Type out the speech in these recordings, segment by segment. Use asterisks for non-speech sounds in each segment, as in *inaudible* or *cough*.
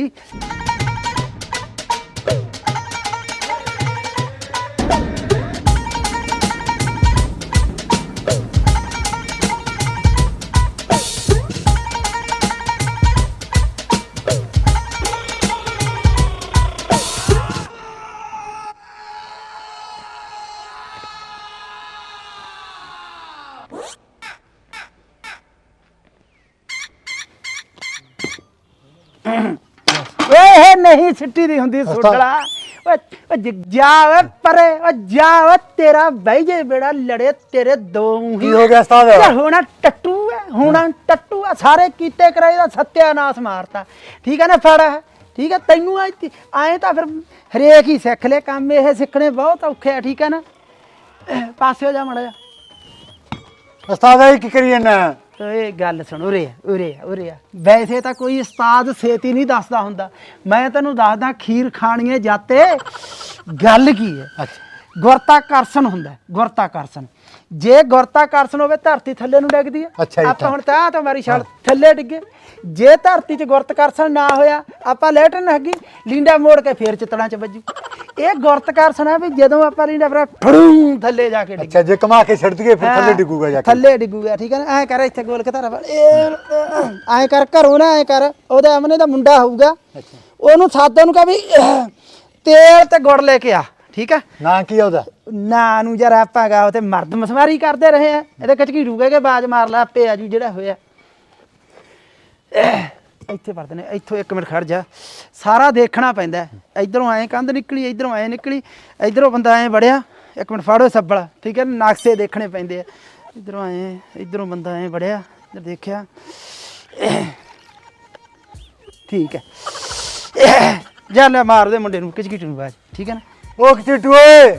ਓਏ ਸਿੱਟੀ ਦੀ ਹੁੰਦੀ ਸੁੱਡਲਾ। ਓਏ ਓਏ ਜ- ਜਾ ਓਏ ਪਰੇ ਓ ਜਾ ਓਏ ਤੇਰਾ ਬਹਿ ਜੇ ਬੇੜਾ ਲੜੇ ਤੇਰੇ ਦੋ ਹੀ। ਕੀ ਹੋ ਗਿਆ ਉਸਤਾਦ? ਯਾਰ ਹੋਣਾ ਟੱਟੂ ਹੈ ਹੋਣਾ ਟੱਟੂ ਆ ਸਾਰੇ ਕੀਤੇ ਕਰਾਏ ਦਾ ਸੱਤਿਆਨਾਸ਼ ਮਾਰਤਾ। ਠੀਕ ਹੈ ਨਾ ਫੜ? ਠੀਕ ਹੈ ਤੈਨੂੰ ਆਏ ਆਏ ਤਾਂ ਫਿਰ ਹਰੇਕ ਹੀ ਸਿੱਖ ਲੈ ਕੰਮ ਇਹ ਸਿੱਖਣੇ ਬਹੁਤ ਔਖੇ ਆ ਠੀਕ ਹੈ ਨਾ? ਪਾਸੇ ਹੋ ਜਾ ਮੜਾ ਜਾ ਉਸਤਾਦ ਇਹ ਕੀ ਕਰੀ ਜਾਂਦਾ ਓਏ ਗੱਲ ਸੁਣ ਉਰੇ ਆ, ਉਰੇ ਆ, ਉਰੇ ਆ। ਵੈਸੇ ਤਾਂ ਕੋਈ ਉਸਤਾਦ ਛੇਤੀ ਨਹੀਂ ਦੱਸਦਾ ਹੁੰਦਾ। ਮੈਂ ਤੈਨੂੰ ਦੱਸਦਾ ਖੀਰ ਖਾਣੀਏ ਜਾਤੇ ਗੱਲ ਕੀ ਹੈ? ਅੱਛਾ। ਗੁਰਤਾਕਰਸ਼ਣ ਹੁੰਦਾ ਹੈ, ਗੁਰਤਾਕਰਸ਼ਣ ਜੇ ਗੁਰਤਾਕਰਸ਼ਣ ਹੋਵੇ ਧਰਤੀ ਥੱਲੇ ਨੂੰ ਡਿੱਗਦੀ ਹੈ। ਅੱਛਾ ਜੀ, ਆਪਾਂ ਹੁਣ ਤਾਂ ਤਾਂ ਮਾਰੀ ਛਾਲ ਥੱਲੇ ਡਿੱਗੇ। ਜੇ ਧਰਤੀ 'ਚ ਗੁਰਤਾਕਰਸ਼ਣ ਨਾ ਹੋਇਆ ਆਪਾਂ ਲੈਟਨ ਹੈਗੀ ਲੀਂਡਾ ਮੋੜ ਕੇ ਫੇਰ ਚਿੱਤੜਾਂ 'ਚ ਵੱਜੂ। ਇਹ ਗੁਰਤਾਕਰਸ਼ਣ ਹੈ ਵੀ ਜਦੋਂ ਆਪਾਂ ਲੀਂਡਾ ਫਿਰ ਫੜੂ ਥੱਲੇ ਜਾ ਕੇ ਡਿੱਗ। ਅੱਛਾ ਜੇ ਕਮਾ ਕੇ ਛੱਡ ਦਈਏ ਫਿਰ ਥੱਲੇ ਡਿੱਗੂਗਾ ਜਾ ਕੇ। ਥੱਲੇ ਡਿੱਗੂਗਾ ਠੀਕ ਹੈ ਨਾ? ਐ ਕਰ ਇੱਥੇ ਗੋਲ ਘਤਾਰਾ ਫੜ ਐ ਕਰ ਘਰੋਂ ਨਾ ਐ ਕਰ ਉਹਦੇ ਅਮਨੇ ਦਾ ਮੁੰਡਾ ਹੋਊਗਾ। ਉਹਨੂੰ ਸਾਦਾ ਉਹਨੂੰ ਕਹ ਵੀ ਤੇਲ ਤੇ ਗੁੜ ਲੈ ਕੇ ਆ ਠੀਕ ਹੈ? ਨਾਂ ਕੀ ਉਹਦਾ? ਨਾ ਨੂੰ ਜਰਾ ਆਪਾਂ ਗਾ ਉਹ ਤੇ ਮਰਦ ਮਸਵਾਰੀ ਕਰਦੇ ਰਹੇ ਆ। ਇਹਦੇ ਕਚਕੀ ਰੂਗੇ ਕੇ ਬਾਜ ਮਾਰ ਲਾ ਆਪੇ ਆਜੂ ਜਿਹੜਾ ਹੋਇਆ। ਇੱਥੇ ਪੜਦੇ ਨੇ ਇੱਥੋਂ ਇੱਕ ਮਿੰਟ ਖੜ ਜਾ। ਸਾਰਾ ਦੇਖਣਾ ਪੈਂਦਾ ਇਧਰੋਂ ਐ ਕੰਧ ਨਿਕਲੀ ਇਧਰੋਂ ਐ ਨਿਕਲੀ ਇਧਰੋਂ ਬੰਦਾ ਐ ਵੜਿਆ ਇੱਕ ਮਿੰਟ ਫਾੜੋ ਸੱਬਲ ਠੀਕ ਹੈ ਨਾ? ਨਕਸ਼ੇ ਦੇਖਣੇ ਪੈਂਦੇ ਆ। ਇਧਰੋਂ ਐ ਇਧਰੋਂ ਬੰਦਾ ਐ ਵੜਿਆ ਇੱਧਰ ਦੇਖਿਆ। ਠੀਕ ਹੈ। ਜਾ ਲੈ ਮਾਰ ਦੇ ਮੁੰਡੇ ਨੂੰ ਕਿਚਕੀ ਨੂੰ ਬਾਜ ਠੀਕ ਹੈ ਨਾ? ਉਹ ਕਿਚਟੂ ਓਏ!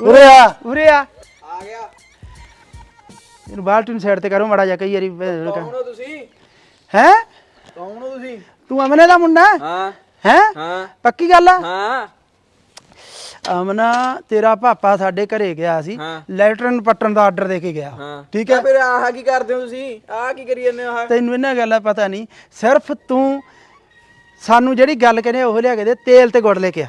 ਉਰੇ ਆ। ਉਰੇ ਆ। ਆ ਗਿਆ। ਇਹਨੂੰ ਬਾਲਟੀ ਨੂੰ ਸਾਈਡ ਤੇ ਕਰੋ ਮੜਾ ਜਾ ਕਈ ਵਾਰੀ ਕੌਣ ਹੋ ਤੁਸੀਂ? ਹੈ? ਕੌਣ ਹੋ ਤੁਸੀਂ? ਤੂੰ ਅਮਨੇ ਦਾ ਮੁੰਡਾ? ਹਾਂ। ਹੈ? ਹਾਂ। ਪੱਕੀ ਗੱਲ ਆ? ਹਾਂ। ਅਮਨਾ ਤੇਰਾ ਪਾਪਾ ਸਾਡੇ ਘਰੇ ਗਿਆ ਸੀ। ਹਾਂ। ਲੈਟਰਨ ਪੱਟਣ ਦਾ ਆਰਡਰ ਦੇ ਕੇ ਗਿਆ। ਹਾਂ। ਠੀਕ ਹੈ? ਫਿਰ ਆਹ ਕੀ ਕਰਦੇ ਹੋ ਤੁਸੀਂ? ਆਹ ਕੀ ਕਰੀ ਜਾਂਦੇ ਹੋ ਆਹ? ਤੈਨੂੰ ਇਹਨਾਂ ਗੱਲਾਂ ਪਤਾ ਨਹੀਂ। ਸਿਰਫ ਤੂੰ ਸਾਨੂੰ ਜਿਹੜੀ ਗੱਲ ਕਹਿੰਦੇ ਉਹ ਲਿਆ ਕੇ ਦੇ ਤੇਲ ਤੇ ਗੁੜ ਲੈ ਕੇ ਆ।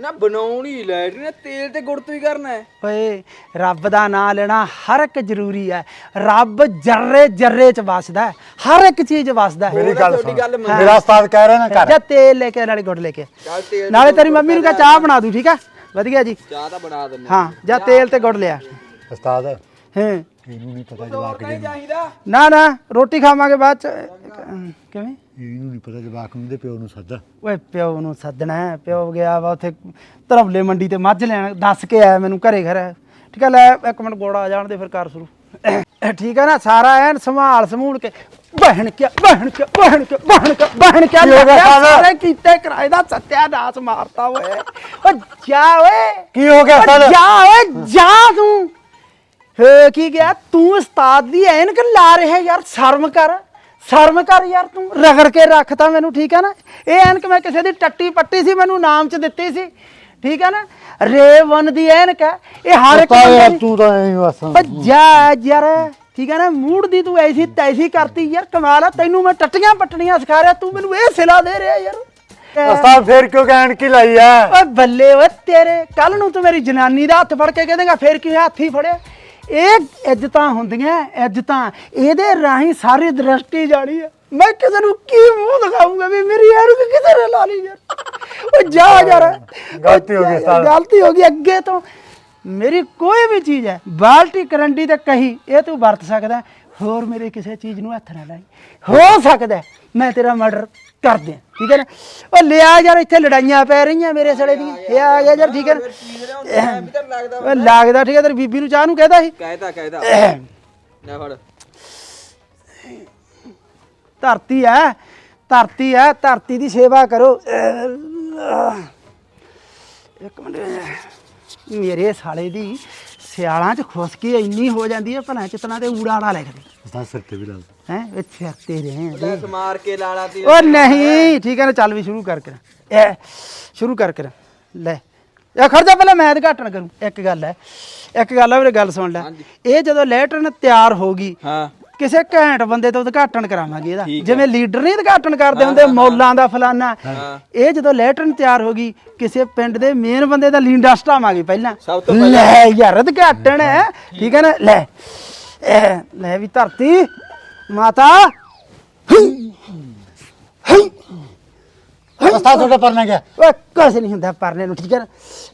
ਨਾ ਬਣਾਉਣੀ ਲੈਟਰੀਨ ਤੇਲ ਤੇ ਗੁੜ ਤੋਂ ਹੀ ਕਰਨਾ ਹੈ। ਓਏ ਰੱਬ ਦਾ ਨਾਮ ਲੈਣਾ ਹਰ ਇੱਕ ਜ਼ਰੂਰੀ ਹੈ। ਰੱਬ ਜਰਰੇ ਜਰਰੇ ਚ ਵਸਦਾ ਹੈ ਹਰ ਇੱਕ ਚੀਜ਼ ਵਸਦਾ ਹੈ। ਮੇਰੀ ਗੱਲ ਤੁਹਾਡੀ ਸੁਣ। ਗੱਲ ਮੰਨ- ਮੇਰਾ ਉਸਤਾਦ ਕਹਿ ਰਿਹਾ ਨਾ ਕਰ ਜਾਂ ਤੇਲ ਲੈ ਕੇ ਨਾਲੇ ਗੁੜ ਲੈ ਕੇ। ਚੱਲ ਤੇਲ ਤੇ ਨਾਲੇ ਤੇਰੀ ਮੰਮੀ ਨੂੰ ਕਹ ਚਾਹ ਬਣਾ ਦੂ ਠੀਕ ਆ ਵਧੀਆ ਜੀ। ਚਾਹ ਤਾਂ ਬਣਾ ਦਿੰਦੇ ਹਾਂ ਜਾਂ ਤੇਲ ਤੇ ਗੁੜ ਲਿਆ। ਉਸਤਾਦ ਹਾਂ। ਇਹਨੂੰ ਨਹੀਂ ਪਤਾ ਜਵਾਕ ਚਾਹੀਦਾ। ਨਾ ਨਾ ਰੋਟੀ ਖਾਵਾਂਗੇ ਬਾਅਦ ਚ। ਕਿਵੇਂ? ਇਹਨੂੰ ਨਹੀਂ ਪਤਾ ਜਵਾਕ ਨੂੰ ਦੇ ਪਿਓ ਨੂੰ ਸੱਦ। ਓਏ ਪਿਓ ਨੂੰ ਸੱਦਣਾ ਹੈ, ਪਿਓ ਗਿਆ ਵਾ ਉੱਥੇ ਧਰਮਲੇ ਮੰਡੀ ਤੇ ਮੱਝ ਲੈਣ ਦੱਸ ਕੇ ਆਇਆ ਮੈਨੂੰ ਘਰੇ ਘਰ। ਠੀਕ ਹੈ ਲੈ ਇੱਕ ਮਿੰਟ ਗੋੜਾ ਆ ਜਾਣ ਦੇ ਫਿਰ ਕਰ ਸ਼ੁਰੂ। ਠੀਕ ਹੈ ਨਾ ਸਾਰਾ ਐਨ ਸੰਭਾਲ ਸਮੂਲ ਕੇ ਬਹਿਣ ਕੇ ਬਹਿਣ ਕੇ ਬਹਿਣ ਕੇ ਬਹਿਣ ਕੇ ਬਹਿਣ ਕੇ ਕੀ ਹੋ ਗਿਆ ਸਾਹਿਬ? ਸਾਰੇ ਕੀਤੇ ਕਿਰਾਏ ਦਾ ਸੱਤਿਆਨਾਸ਼ ਮਾਰਤਾ ਓਏ। ਓ ਜਾ ਓਏ। ਕੀ ਹੋ ਗਿਆ ਓ ਉਸਤਾਦ ਜਾ ਓਏ ਜਾ ਤੂੰ। ਹੇ ਕੀ ਗਿਆ? ਤੂੰ ਉਸਤਾਦ ਦੀ ਐਨਕ ਲਾ ਰਿਹਾ ਯਾਰ ਸ਼ਰਮ ਕਰ। ਸ਼ਰਮ ਕਰ ਯਾਰ ਤੂੰ ਰਗੜ ਕੇ ਰੱਖਤਾ ਮੈਨੂੰ ਠੀਕ ਹੈ ਨਾ? ਇਹ ਐਨਕ ਮੈਂ ਕਿਸੇ ਦੀ ਟੱਟੀ ਪੱਟੀ ਸੀ ਮੈਨੂੰ ਨਾਮ ਚ ਦਿੱਤੀ ਸੀ ਠੀਕ ਹੈ ਨਾ? ਰੇਵਨ ਦੀ ਐਨਕ ਹੈ ਇਹ ਹਰ ਇੱਕ ਯਾਰ ਤੂੰ ਤਾਂ ਐਂ ਬਸ। ਓ ਜਾ ਯਾਰ ਠੀਕ ਹੈ ਨਾ? ਮੂਡ ਦੀ ਤੂੰ ਐਸੀ ਤੈਸੀ ਕਰਤੀ ਯਾਰ ਕਮਾਲ ਆ ਤੈਨੂੰ ਮੈਂ ਟੱਟੀਆਂ ਪੱਟਣੀਆਂ ਸਿਖਾ ਰਿਹਾ ਤੂੰ ਮੈਨੂੰ ਇਹ ਸਿਲਾ ਦੇ ਰਿਹਾ ਯਾਰ। ਉਸਤਾਦ ਫੇਰ ਕਿਉਂ ਕਹਿਣ ਕੀ ਲਾਈ ਆ ਓਏ ਬੱਲੇ ਓਏ ਤੇਰੇ ਕੱਲ ਨੂੰ ਤੂੰ ਮੇਰੀ ਜਨਾਨੀ ਦਾ ਹੱਥ ਫੜ ਕੇ ਕਹਦੇਗਾ ਫੇਰ ਕੀ ਹੋਇਆ, ਹੱਥ ਹੀ ਫੜਿਆ? ਇਹ ਇੱਜ਼ਤਾਂ ਹੁੰਦੀਆਂ ਇੱਜ਼ਤਾਂ। ਇਹਦੇ ਰਾਹੀਂ ਸਾਰੀ ਦ੍ਰਿਸ਼ਟੀ ਜਾਣੀ ਹੈ। ਮੈਂ ਕਿਸੇ ਨੂੰ ਕੀ ਮੂੰਹ ਦਿਖਾਉਂਗਾ ਵੀ ਮੇਰੀ ਯਾਰ ਨੂੰ ਕਿਸੇ ਨੇ ਲਾ ਲਈ ਯਾਰ? ਓ ਜਾ ਯਾਰ। ਗਲਤੀ ਹੋ ਗਈ ਉਸਤਾਦ। ਗਲਤੀ ਹੋ ਗਈ ਅੱਗੇ ਤੋਂ। ਮੇਰੀ ਕੋਈ ਵੀ ਚੀਜ਼ ਹੈ ਬਾਲਟੀ ਕਰੰਡੀ ਤੇ ਕਹੀ ਇਹ ਤੂੰ ਵਰਤ ਸਕਦਾ। ਹੋਰ ਮੇਰੇ ਕਿਸੇ ਚੀਜ਼ ਨੂੰ ਹੱਥ ਨਾ ਲਾਈ। ਹੋ ਸਕਦਾ ਮੈਂ ਤੇਰਾ ਮਰਡਰ ਕਰ ਦਿਆਂ ਠੀਕ ਹੈ ਨਾ? ਉਹ ਲਿਆ ਯਾਰ ਇੱਥੇ ਲੜਾਈਆਂ ਪੈ ਰਹੀਆਂ ਮੇਰੇ ਸੜੇ ਦੀਆਂ। ਇਹ ਆ ਗਿਆ ਯਾਰ ਠੀਕ ਹੈ ਨਾ? ਲੱਗਦਾ ਉਹ ਲੱਗਦਾ ਠੀਕ ਹੈ ਤੇਰੀ ਬੀਬੀ ਨੂੰ ਚਾਹ ਨੂੰ ਕਹਿਦਾ ਸੀ। ਕਹਿਦਾ ਕਹਿਦਾ। ਨਾ ਫੜ। ਧਰਤੀ ਹੈ ਧਰਤੀ ਹੈ ਧਰਤੀ ਦੀ ਸੇਵਾ ਕਰੋ। ਇੱਕ ਮਿੰਟ। ਮੇਰੇ ਸਾਲੇ ਦੀ ਸਿਆਲਾਂ 'ਚ ਖੁਸ਼ਕੀ ਇੰਨੀ ਹੋ ਜਾਂਦੀ ਹੈ ਭਲਾ ਚਿਤਨਾ ਤੇ ਊੜਾੜਾ ਲਿਖਦੇ ਉਸਤਾਦ ਸਿਰ ਤੇ ਵੀ ਲਾ ਹੈ ਇੱਥੇ ਹੱਤੇ ਰਹੇ ਲੈ ਮਾਰ ਕੇ ਲਾਲਾ ਤੀ ਉਹ ਨਹੀਂ ਠੀਕ ਹੈ ਨਾ ਚੱਲ ਵੀ ਸ਼ੁਰੂ ਕਰ ਕਰ। ਇਹ ਸ਼ੁਰੂ ਕਰ ਕਰ। ਲੈ ਇਹ ਖਰਚਾ ਪਹਿਲਾਂ ਮੈਂ ਉਦਘਾਟਨ ਕਰੂੰ। ਇੱਕ ਗੱਲ ਹੈ ਇੱਕ ਗੱਲ ਹੈ ਵੀਰੇ ਗੱਲ ਸੁਣ ਲੈ। ਇਹ ਜਦੋਂ ਲੈਟਰਨ ਤਿਆਰ ਹੋ ਗਈ ਹਾਂ। ਕਿਸੇ ਘੈਂਟ ਬੰਦੇ ਤੋਂ ਉਦਘਾਟਨ ਕਰਾਵਾਂਗੇ ਇਹਦਾ। ਜਿਵੇਂ ਲੀਡਰ ਨਹੀਂ ਉਦਘਾਟਨ ਕਰਦੇ ਹੁੰਦੇ ਮੌਲਾਂ ਦਾ ਫਲਾਨਾ। ਇਹ ਜਦੋਂ ਲੈਟਰਨ ਤਿਆਰ ਹੋ ਗਈ ਕਿਸੇ ਪਿੰਡ ਦੇ ਮੇਨ ਬੰਦੇ ਦਾ ਲੀਂਡਾ ਸਟਾਵਾਂਗੇ ਪਹਿਲਾਂ। ਸਭ ਤੋਂ ਲੈ ਯਾਰ ਉਦਘਾਟਨ ਹੈ। ਠੀਕ ਹੈ ਨਾ? ਲੈ। ਇਹ ਲੈ ਵੀ ਧਰਤੀ। ਮਾਤਾ। ਉਸਤਾਦ ਤੁਹਾਡੇ ਪਰਨੇ ਗਿਆ। ਓਏ ਕੁਛ ਨਹੀਂ ਹੁੰਦਾ ਪਰਨੇ ਨੂੰ ਠੀਕ ਹੈ ਨਾ?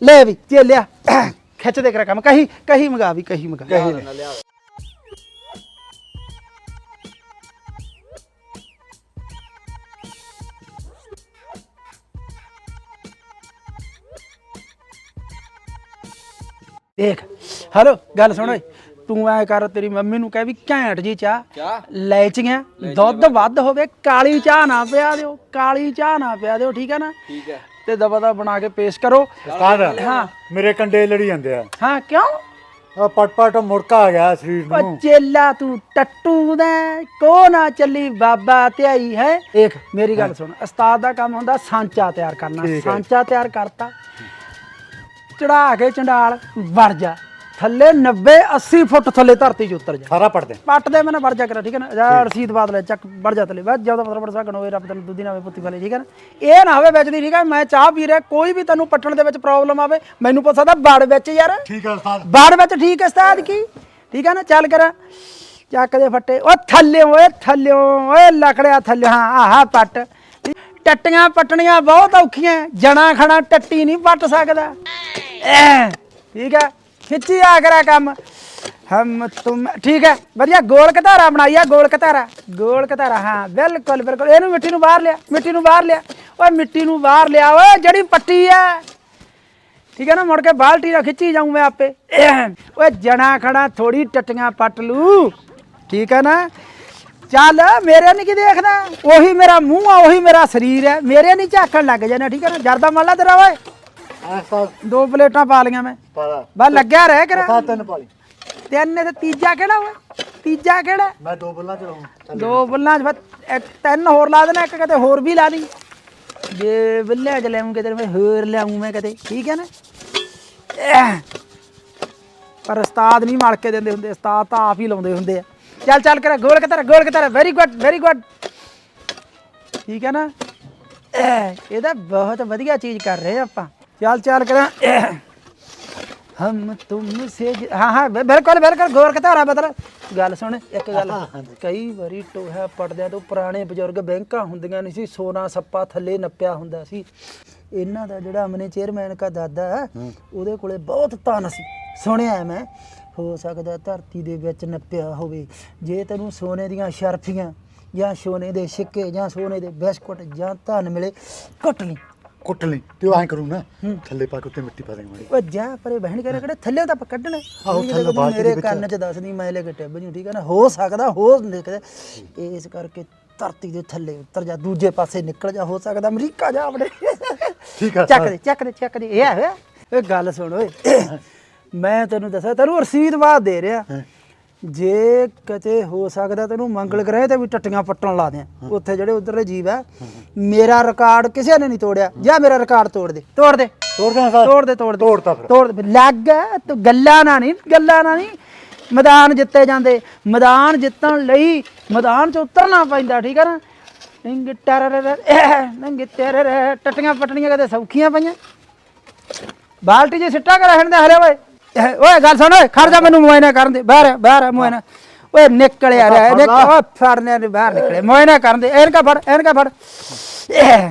ਲੈ ਵੀ ਚੱਲਿਆ ਖਿੱਚ ਦੇ ਕਰਾ ਕੰਮ। ਕਹੀ ਕਹੀ ਮਗਾ ਵੀ ਕਹੀ ਮਗਾ। ਦੇਖ ਹਲੋ ਗੱਲ ਸੁਣ ਓਏ। ਤੂੰ ਐ ਕਰ ਤੇਰੀ ਮੰਮੀ ਨੂੰ ਕਹਿ ਵੀ ਘੈਂਟ ਜੀ ਚਾਹ। ਚਾਹ ਲੈਚੀਆਂ ਦੁੱਧ ਵੱਧ ਹੋਵੇ ਕਾਲੀ ਚਾਹ ਨਾ ਪਿਆ ਦਿਓ ਕਾਲੀ ਚਾਹ ਨਾ ਪਿਆ ਦਿਓ ਠੀਕ ਹੈ ਨਾ? ਠੀਕ ਹੈ। ਤੇ ਦਬਾ ਦਾ ਬਣਾ ਕੇ ਪੇਸ਼ ਕਰੋ। ਉਸਤਾਦ ਹਾਂ। ਮੇਰੇ ਕੰਡੇ ਲੜੀ ਜਾਂਦੇ ਆ। ਹਾਂ ਕਿਉਂ? ਆ ਪਟ ਪਟ ਮੁੜਕਾ ਆ ਗਿਆ ਸਰੀਰ ਨੂੰ। ਚੇਲਾ ਤੂੰ ਟੱਟੂ ਦਾ ਕੋ ਨਾ ਚੱਲੀ ਬਾਬਾ ਧਿਆਈ ਹੈ। ਦੇਖ ਮੇਰੀ ਗੱਲ ਸੁਣ ਉਸਤਾਦ ਦਾ ਕੰਮ ਹੁੰਦਾ ਸਾਂਚਾ ਤਿਆਰ ਕਰਨਾ। ਸਾਂਚਾ ਤਿਆਰ ਕਰਤਾ। ਚੜਾ ਕੇ ਚੰਡਾਲ ਵੜ ਜਾ। ਥੱਲੇ 90 80 ਫੁੱਟ ਥੱਲੇ ਧਰਤੀ 'ਚ ਉਤਰ ਜਾ। ਸਾਰਾ ਪੜਦੇ ਪੱਟ ਦੇ ਮੈਨੇ ਵੜ ਜਾ ਕਰ ਠੀਕ ਹੈ ਨਾ? ਜਾ ਰਸੀਦ ਬਾਦ ਲੈ ਚੱਕ ਵੜ ਜਾ ਤਲੇ ਬਸ ਜਦੋਂ ਮਤਲਬ ਸਕਣ ਹੋਏ ਰੱਬ ਤੈਨੂੰ ਦੁੱਧੀ ਨਾ ਹੋਵੇ ਪੁੱਤੀ ਵਾਲੇ ਠੀਕ ਹੈ ਨਾ? ਇਹ ਨਾ ਹੋਵੇ ਵਿੱਚ ਦੀ ਠੀਕ ਹੈ? ਮੈਂ ਚਾਹ ਪੀ ਰਿਹਾ ਕੋਈ ਵੀ ਤੈਨੂੰ ਪੱਟਣ ਦੇ ਵਿੱਚ ਪ੍ਰੋਬਲਮ ਆਵੇ ਮੈਨੂੰ ਪੁੱਛ ਸਕਦਾ ਬਾੜ ਵਿੱਚ ਯਾਰ। ਠੀਕ ਹੈ ਉਸਤਾਦ। ਬਾੜ ਵਿੱਚ ਠੀਕ ਹੈ ਉਸਤਾਦ ਕੀ? ਠੀਕ ਹੈ ਨਾ? ਚੱਲ ਕਰ। ਚੱਕ ਦੇ ਫੱਟੇ। ਓ ਥੱਲੇ ਓਏ ਥੱਲੇ ਓਏ ਲਕੜਿਆ ਥੱਲੇ। ਹਾਂ ਆਹਾ ਪੱਟ। ਟੱਟੀਆਂ ਪੱਟਣੀਆਂ ਬਹੁਤ ਔਖੀਆਂ। ਜਣਾ ਖਣਾ ਟੱਟੀ ਨਹੀਂ ਪੱਟ ਸਕਦਾ। ਐ, ਠੀਕ ਹੈ? ਖਿੱਚੀ ਆ ਕਰਾ ਕੰਮ। ਹਮ ਤੁਮ ਠੀਕ ਹੈ? ਵਧੀਆ ਗੋਲ ਕਤਾਰਾ ਬਣਾਈਆ ਗੋਲ ਕਤਾਰਾ। ਗੋਲ ਕਤਾਰਾ ਹਾਂ ਬਿਲਕੁਲ ਬਿਲਕੁਲ। ਇਹਨੂੰ ਮਿੱਟੀ ਨੂੰ ਬਾਹਰ ਲਿਆ ਮਿੱਟੀ ਨੂੰ ਬਾਹਰ ਲਿਆ। ਓਏ ਮਿੱਟੀ ਨੂੰ ਬਾਹਰ ਲਿਆ ਓਏ ਜਿਹੜੀ ਪੱਟੀ ਹੈ ਠੀਕ ਹੈ ਨਾ ਮੁੜ ਕੇ ਬਾਲਟੀ ਨਾਲ ਖਿੱਚੀ ਜਾਊਂ ਮੈਂ ਆਪੇ। ਓਏ ਜਣਾ ਖੜਾ ਥੋੜੀ ਟੱਟੀਆਂ ਪੱਟ ਲੂ। ਠੀਕ ਹੈ ਨਾ? ਚੱਲ ਮੇਰੇ ਨਹੀਂ ਕੀ ਦੇਖਦਾ ਉਹੀ ਮੇਰਾ ਮੂੰਹ ਆ ਉਹੀ ਮੇਰਾ ਸਰੀਰ ਹੈ ਮੇਰੇ ਨਹੀਂ ਝਾਕਣ ਲੱਗ ਜਾਣਾ ਠੀਕ ਹੈ ਨਾ? ਜਰਦਾ ਮੰਨ ਲਾ ਤੇਰਾ ਓਏ। ਦੋ ਪਲੇਟਾਂ ਪਾ ਲੀਆਂ ਮੈਂ। ਪਾਲਾ ਬਸ ਲੱਗਿਆ ਰਹਿ ਕਰ। ਉਸਤਾਦ ਤਿੰਨ ਪਾਲੀ ਤਿੰਨ ਤੇ ਤੀਜਾ ਕਿਹੜਾ ਓਏ ਤੀਜਾ ਕਿਹੜਾ? ਮੈਂ ਦੋ ਬੱਲਾਂ ਚਲਾਉਂ ਦੋ ਬੁੱਲਾਂ 'ਚ ਇੱਕ ਤਿੰਨ ਹੋਰ ਲਾ ਦੇਣਾ ਇੱਕ ਕਿਤੇ ਹੋਰ ਵੀ ਲਾ ਦੀ। ਜੇ ਬੱਲੇ ਚ ਲਿਆਉਂ ਕਿਤੇ ਮੈਂ ਹੋਰ ਲਿਆਉਂ ਮੈਂ ਕਦੇ ਠੀਕ ਹੈ ਨਾ। ਪਰ ਉਸਤਾਦ ਨਹੀਂ ਮਲ ਕੇ ਦਿੰਦੇ ਹੁੰਦੇ ਉਸਤਾਦ ਤਾਂ ਆਪ ਹੀ ਲਾਉਂਦੇ ਹੁੰਦੇ ਆ। ਚੱਲ ਚੱਲ ਕਰ ਗੋਲ ਕਤਰ ਗੋਲ ਕਤਰ ਵੈਰੀ ਗੁੱਡ ਵੈਰੀ ਗੁੱਡ ਠੀਕ ਹੈ ਨਾ? ਐ, ਇਹਦਾ ਬਹੁਤ ਵਧੀਆ ਚੀਜ਼ ਕਰ ਰਹੇ ਆਪਾਂ। ਚੱਲ ਚੱਲ ਕਰਾਂ। ਹਮ ਤੁਮ ਸੇ ਜ- ਹਾਂ ਹਾਂ ਬਿ- ਬਿਲਕੁਲ ਬਿਲਕੁਲ ਗੌਰ ਕਤਾਰਾ ਬਦਲ। ਗੱਲ ਸੁਣ ਇੱਕ ਗੱਲ। ਕਈ ਵਾਰੀ ਟੋਹਾ ਪੜਦਿਆਂ ਤੋਂ ਪੁਰਾਣੇ ਬਜ਼ੁਰਗ ਬੈਂਕਾਂ ਹੁੰਦੀਆਂ ਨਹੀਂ ਸੀ ਸੋਨਾ ਸੱਪਾ ਥੱਲੇ ਨੱਪਿਆ ਹੁੰਦਾ ਸੀ। ਇਹਨਾਂ ਦਾ ਜਿਹੜਾ ਅਮਨੇ ਚੇਅਰਮੈਨ ਕਾ ਦਾਦਾ ਹੈ, ਉਹਦੇ ਕੋਲੇ ਬਹੁਤ ਧਨ ਸੀ। ਸੁਣਿਆ ਮੈਂ ਹੋ ਸਕਦਾ ਧਰਤੀ ਦੇ ਵਿੱਚ ਨੱਪਿਆ ਹੋਵੇ। ਜੇ ਤੈਨੂੰ ਸੋਨੇ ਦੀਆਂ ਸ਼ਰਫੀਆਂ ਜਾਂ ਸੋਨੇ ਦੇ ਸਿੱਕੇ ਜਾਂ ਸੋਨੇ ਦੇ ਬਿਸਕੁਟ ਜਾਂ ਧਨ ਮਿਲੇ ਕੁੱਟ ਲਈ। ਕੁੱਟ ਲਈ ਤੇ ਐਂ ਕਰੂੰ ਨਾ ਥੱਲੇ ਪਾ ਕੇ ਉੱਤੇ ਮਿੱਟੀ ਪਾ ਦੇਂਗੇ ਮਾੜੀ ਉਹ ਜਾ ਪਰੇ ਬਹਿਣ ਕਰੇ ਕਿਹੜੇ ਥੱਲੇ ਤਾਂ ਆਪਾਂ ਕੱਢਣਾ ਆਹੋ, ਹੈ, ਥੱਲੇ ਦੇ ਮੇਰੇ। ਕੰਨ 'ਚ ਦੱਸਦੀ ਮੈਂ ਲੈ ਕੇ ਟਿੱਬ ਜੂ ਠੀਕ ਹੈ ਨਾ? ਹੋ ਸਕਦਾ ਹੋ ਨਿਕਲੇ ਇਸ ਕਰਕੇ ਧਰਤੀ ਦੇ ਥੱਲੇ ਉਤਰ ਜਾ ਦੂਜੇ ਪਾਸੇ ਨਿਕਲ ਜਾ ਹੋ ਸਕਦਾ ਅਮਰੀਕਾ ਜਾ ਆਪਣੇ। ਠੀਕ ਆ ਚੱਕ। ਦੇ ਚੱਕ ਦੇ ਚੱਕ ਦੇ ਇਹ ਆ ਇਹ ਗੱਲ ਸੁਣ ਓਏ। ਮੈਂ ਤੈਨੂੰ ਦੱਸਿਆ ਤੈਨੂੰ ਰਸੀਦ ਬਾਅਦ ਦੇ ਰਿਹਾ। ਜੇ ਕਿਤੇ ਹੋ ਸਕਦਾ ਤੈਨੂੰ ਮੰਗਲ ਗ੍ਰਹਿ ਤੇ ਵੀ ਟੱਟੀਆਂ ਪੱਟਣ ਲਾ ਦਿਆਂ ਉੱਥੇ ਜਿਹੜੇ ਉਧਰਲੇ ਜੀਵ ਆ ਮੇਰਾ ਰਿਕਾਰਡ ਕਿਸੇ ਨੇ ਨਹੀਂ ਤੋੜਿਆ। ਜਾਂ ਮੇਰਾ ਰਿਕਾਰਡ ਤੋੜ ਦੇ। ਤੋੜ ਦੇ। ਤੋੜ ਸਰ। ਤੋੜ ਦੇ ਤੋੜ ਦੇ। ਤੋੜਤਾ ਫਿਰ। ਤੋੜ ਦੇ। ਲੱਗ ਤੂੰ ਗੱਲਾਂ ਨਾ ਨਹੀਂ ਗੱਲਾਂ ਨਾ ਨਹੀਂ। ਮੈਦਾਨ ਜਿੱਤੇ ਜਾਂਦੇ। ਮੈਦਾਨ ਜਿੱਤਣ ਲਈ ਮੈਦਾਨ 'ਚ ਉਤਰਨਾ ਪੈਂਦਾ ਠੀਕ ਹੈ ਨਾ? ਨੰਗ ਟਰਰ ਨੰਗ ਟਰਰ ਟਟੀਆਂ ਪਟਣੀਆਂ ਕਦੇ ਸੌਖੀਆਂ ਪਈਆਂ? ਬਾਲਟੀ 'ਚ ਸਿੱਟਾ ਕਰ ਰਹਿਣ ਦੇ ਹਲੇ ਓਏ। ਓਏ ਗੱਲ ਸੁਣ ਓਏ ਖੜ ਜਾ ਮੈਨੂੰ ਮੁਆਇਨਾ ਕਰਨ ਦੇ। ਬਾਹਰ ਬਾਹਰ ਮੁਆਇਨਾ। ਓਏ ਨਿਕਲਿਆ ਰਿਹਾ ਦੇਖ ਓ ਫੜਨੇ ਦੇ ਬਾਹਰ ਨਿਕਲੇ। ਮੁਆਇਨਾ ਕਰਨ ਦੇ। ਐਨਕਾ ਫੜ ਐਨਕਾ ਫੜ। ਇਹ।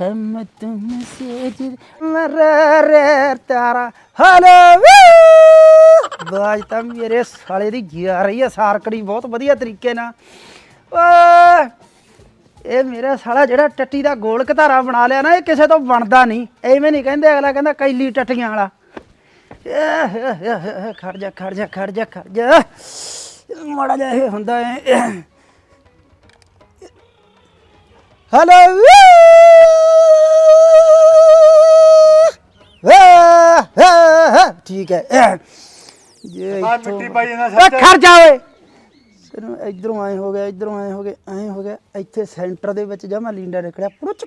ਹਮ ਤੁਮ ਸੇ ਰੇ ਤਾਰਾ। ਹਲੋ ਬਾਜ ਤਾਂ ਮੇਰੇ ਸਾਲੇ ਦੀ ਗਿਆ ਰਹੀ ਆ ਸਾਰਕੜੀ ਬਹੁਤ ਵਧੀਆ ਤਰੀਕੇ ਨਾਲ। ਓਏ ਇਹ ਮੇਰਾ ਸਾਲਾ ਜਿਹੜਾ ਟੱਟੀ ਦਾ ਗੋਲ ਘਤਾਰਾ ਬਣਾ ਲਿਆ ਨਾ ਇਹ ਕਿਸੇ ਤੋਂ ਬਣਦਾ ਨਹੀਂ। ਐਵੇਂ ਨਹੀਂ ਕਹਿੰਦੇ ਅਗਲਾ ਕਹਿੰਦਾ ਕੈਲੀ ਟੱਟੀਆਂ ਵਾਲਾ। ਖੜ ਜਾ ਖੜ ਜਾ ਖੜ ਜਾ ਖੜ ਜਾ। ਮਾੜਾ ਜਿਹਾ ਇਹ ਹੁੰਦਾ ਹੈ ਹਲੋ ਠੀਕ ਹੈ। ਜੇ ਮਿੱਟੀ ਪਾਈ ਸੱਚ। ਖੜ ਜਾ ਓਏ। ਤੈਨੂੰ ਇਧਰੋਂ ਆਏ ਹੋ ਗਿਆ, ਇਧਰੋਂ ਆਏ ਹੋ ਗਏ ਐਂ ਹੋ ਗਿਆ। ਇੱਥੇ ਸੈਂਟਰ ਦੇ ਵਿੱਚ ਜਮਾ ਲੀਂਡਾ ਨਿਕਲਿਆ, ਪੁਰਚ।